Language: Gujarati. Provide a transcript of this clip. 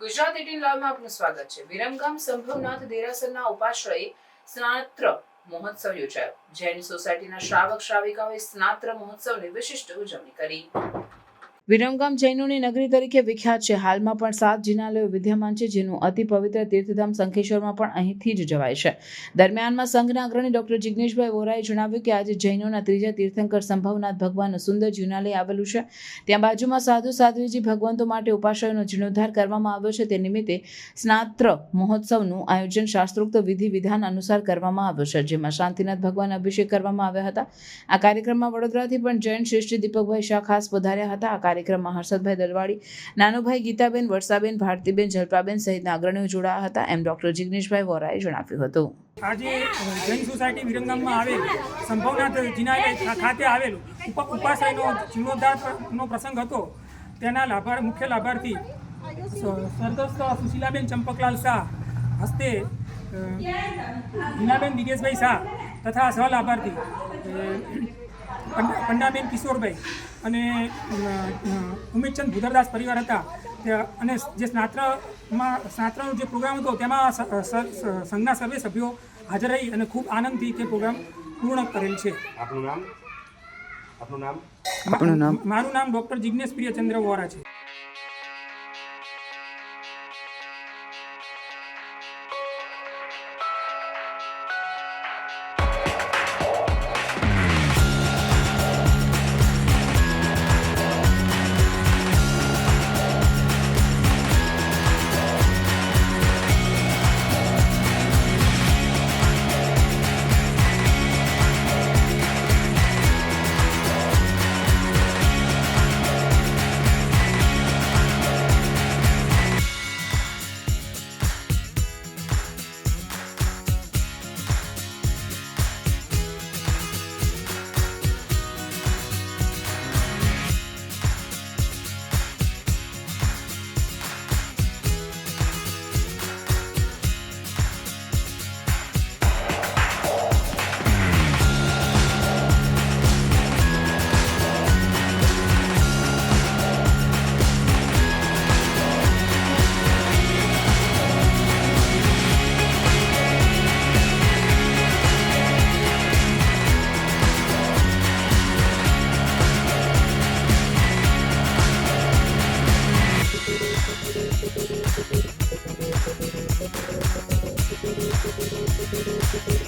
ગુજરાત એટીન લાઈવમાં આપનું સ્વાગત છે. વિરમગામ સંભવનાથ દેરાસરના ઉપાશ્રયે સ્નાત્ર મહોત્સવ યોજાયો. જૈન સોસાયટીના શ્રાવક શ્રાવિકાઓએ સ્નાત્ર મહોત્સવની વિશિષ્ટ ઉજવણી કરી. વિરમગામ જૈનોની નગરી તરીકે વિખ્યાત છે. હાલમાં પણ સાત જિનાલયો વિદ્યમાન છે, જેનું અતિ પવિત્ર તીર્થધામ શંખેશ્વરમાં પણ અહીંથી જ જવાય છે. દરમિયાનમાં સંઘના અગ્રણી ડોક્ટર જિગ્નેશભાઈ વોરાએ જણાવ્યું કે આજે જૈનોના ત્રીજા તીર્થંકર સંભવનાથ ભગવાનનું સુંદર જિનાલય આવેલું છે. ત્યાં બાજુમાં સાધુ સાધ્વીજી ભગવંતો માટે ઉપાશ્રયનો જીર્ણોદ્ધાર કરવામાં આવ્યો છે. તે નિમિત્તે સ્નાત્ર મહોત્સવનું આયોજન શાસ્ત્રોક્ત વિધિ વિધાન અનુસાર કરવામાં આવ્યું છે, જેમાં શાંતિનાથ ભગવાન અભિષેક કરવામાં આવ્યા હતા. આ કાર્યક્રમમાં વડોદરાથી પણ જૈન શ્રેષ્ઠ દીપકભાઈ શાહ ખાસ પધાર્યા હતા. આ કાર્યક્રમમાં હર્ષદભાઈ દલવાડી નાનુભાઈ ગીતાબેન વર્ષાબેન ભારતીબેન જલપાબેન સહિતના અગ્રણીઓ જોડાયા હતા. એમ ડોક્ટર જિગ્નેશભાઈ વોરાએ જણાવ્યું હતું. આજે જૈન સોસાયટી વિરંગામમાં આવેલ સંભવનાથ જિનાલય ખાતે આવેલ ઉપાસાયનો જીર્ણોદ્ધારનો પ્રસંગ હતો. તેના લાભાર મુખ્ય લાભાર્થી સરદસ્ત સુશીલાબેન ચંપકલાલ શાહ હસ્તે જીનાબેન દિગેશભાઈ શાહ તથા સહ લાભાર્થી અ, પંડા- પંડાબેન કિશોરભાઈ અને ઉમેદચંદ ભૂદરદાસ પરિવાર હતા. અને જે સ્નાત્રમાં સ્નાત્રનો જે પ્રોગ્રામ હતો તેમાં સંઘના સર્વે સભ્યો હાજર રહી અને ખૂબ આનંદથી તે પ્રોગ્રામ પૂર્ણ કરેલ છે. આપનું નામ? આપનું નામ? મારું નામ ડૉક્ટર જિજ્ઞેશ પ્રિયચંદ્ર વોરા છે. Thank you.